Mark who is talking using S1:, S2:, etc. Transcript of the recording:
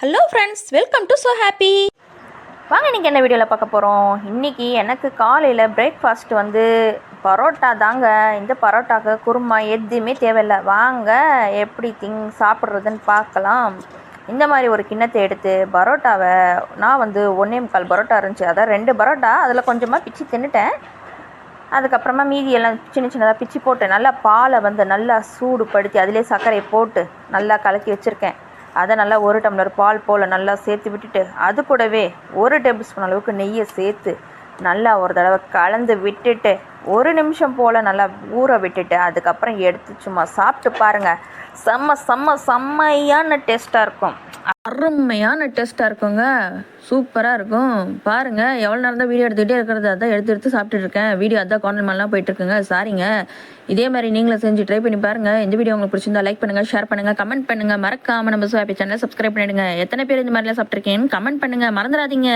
S1: Hello friends welcome to so happy வாங்க இன்றைக்கி என்ன வீடியோவில் பார்க்க போகிறோம் இன்றைக்கி எனக்கு காலையில் பிரேக்ஃபாஸ்ட் வந்து பரோட்டா தாங்க. இந்த பரோட்டாக்கு குருமா எதுவுமே தேவையில்லை. வாங்க எப்படி திங் சாப்பிட்றதுன்னு பார்க்கலாம். இந்த மாதிரி ஒரு கிண்ணத்தை எடுத்து பரோட்டாவை நான் வந்து ஒன்றே முக்கால் பரோட்டா இருந்துச்சு. அதான் ரெண்டு பரோட்டா. அதில் கொஞ்சமாக பிச்சு தின்னுட்டேன். அதுக்கப்புறமா மீதி எல்லாம் சின்ன சின்னதாக பிச்சு போட்டு நல்லா பாலை வந்து நல்லா சூடு படுத்தி அதிலே சர்க்கரையை போட்டு நல்லா கலக்கி வச்சுருக்கேன். அதை நல்லா ஒரு டம்ளர் பால் போல் நல்லா சேர்த்து விட்டுட்டு அது கூடவே ஒரு டேபிள் ஸ்பூன் அளவுக்கு நெய்யை சேர்த்து நல்லா ஒரு தடவை கலந்து விட்டுட்டு ஒரு நிமிஷம் போல் நல்லா ஊற விட்டுட்டு அதுக்கப்புறம் எடுத்து சும்மா சாப்பிட்டு பாருங்கள் செம்ம செம்ம செம்மையான டேஸ்ட்டாக இருக்கும். அருமையான டேஸ்ட்டாக இருக்குங்க. சூப்பராக இருக்கும். பாருங்கள் எவ்வளோ நேரம் தான் வீடியோ எடுத்துக்கிட்டே இருக்கிறது? அதான் எடுத்து எடுத்து சாப்பிட்டுட்டு இருக்கேன். வீடியோ அதான் கார்னர் மாதிரிலாம் போயிட்டுருக்குங்க சாரிங்க இதே மாதிரி நீங்களும் செஞ்சு ட்ரை பண்ணி பாருங்கள் இந்த வீடியோ உங்களுக்கு பிடிச்சிருந்தா லைக் பண்ணுங்கள் ஷேர் பண்ணுங்கள் கமெண்ட் பண்ணுங்கள் மறக்காம நம்ம ஹாப்பி சேனலை சப்ஸ்கிரைப் பண்ணிடுங்க. எத்தனை பேர் இந்த மாதிரிலாம் சாப்பிட்ருக்கேன்னு கமெண்ட் பண்ணுங்கள் மறந்துடாதீங்க.